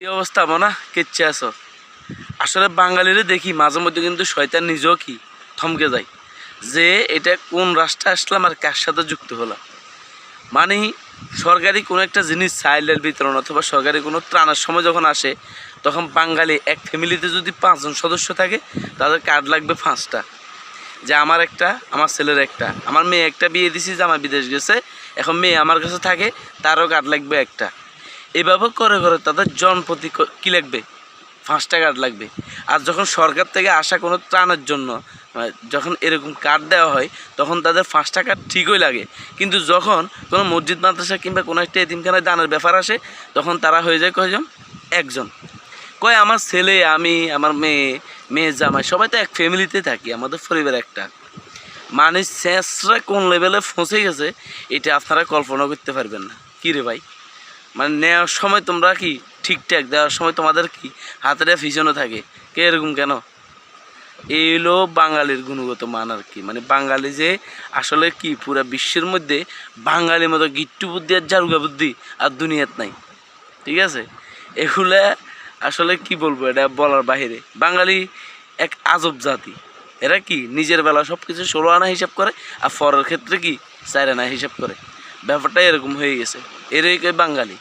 এই অবস্থা মনে? কেচ্ছে আছো? আসলে বাঙালিরে দেখি, মাঝে মধ্যে কিন্তু শয়তান নিজেও কি থমকে যায়। যে এটা কোন রাষ্ট্রে আসলাম আর কার সাথে যুক্ত হলাম। মানে সরকারি কোনো একটা জিনিস চাইলের বিতরণ অথবা সরকারি কোনো ত্রাণের সময় যখন আসে, তখন বাঙালি এক ফ্যামিলিতে যদি পাঁচজন সদস্য থাকে, তাদের কার্ড লাগবে পাঁচটা। যে আমার একটা, আমার ছেলের একটা, আমার মেয়ে একটা বিয়ে দিছি, যে আমার বিদেশ গেছে, এখন মেয়ে আমার কাছে থাকে, তারও কার্ড লাগবে একটা। এভাবে করে করে তাদের জনপ্রতি ক- লাগবে? পাঁচটা কার্ড লাগবে। আর যখন সরকার থেকে আসা কোনো ত্রাণের জন্য মানে যখন এরকম কার্ড দেওয়া হয়, তখন তাদের পাঁচটা কার্ড ঠিকই লাগে। কিন্তু যখন কোনো মসজিদ, মাদ্রাসা কিংবা কোনো একটা এতিমখানায় দানের ব্যাপার আসে, তখন তারা হয়ে যায় কয়জন? একজন। কয়, আমার ছেলে, আমি, আমার মেয়ে মেয়ে জামাই, সবাই তো এক ফ্যামিলিতে থাকি, আমাদের পরিবার একটা। মানে শেষরা কোন লেভেলে পৌঁছে গেছে, এটা আপনারা কল্পনা করতে পারবেন না। কী রে ভাই? মানে নেওয়ার সময় তোমরা কি ঠিকঠাক? দেওয়ার সময় তোমাদের কি হাতের পিছনে থাকে? কে এরকম কেন? এই হলো বাঙালির গুণগত মান আর কি। মানে বাঙালি যে আসলে কি, পুরা বিশ্বের মধ্যে বাঙালির মতো গিট্টু বুদ্ধি আর জারুগা বুদ্ধি আর দুনিয়াত নাই। ঠিক আছে? এগুলা আসলে কি বলব, এটা বলার বাহিরে। বাঙালি এক আজব জাতি। এরা কি নিজের বেলা সব কিছু ষোলো আনা হিসাব করে আর ফরের ক্ষেত্রে কি চার আনা হিসাব করে? ব্যাপারটা এরকম হয়ে গেছে। এরই বাঙালি।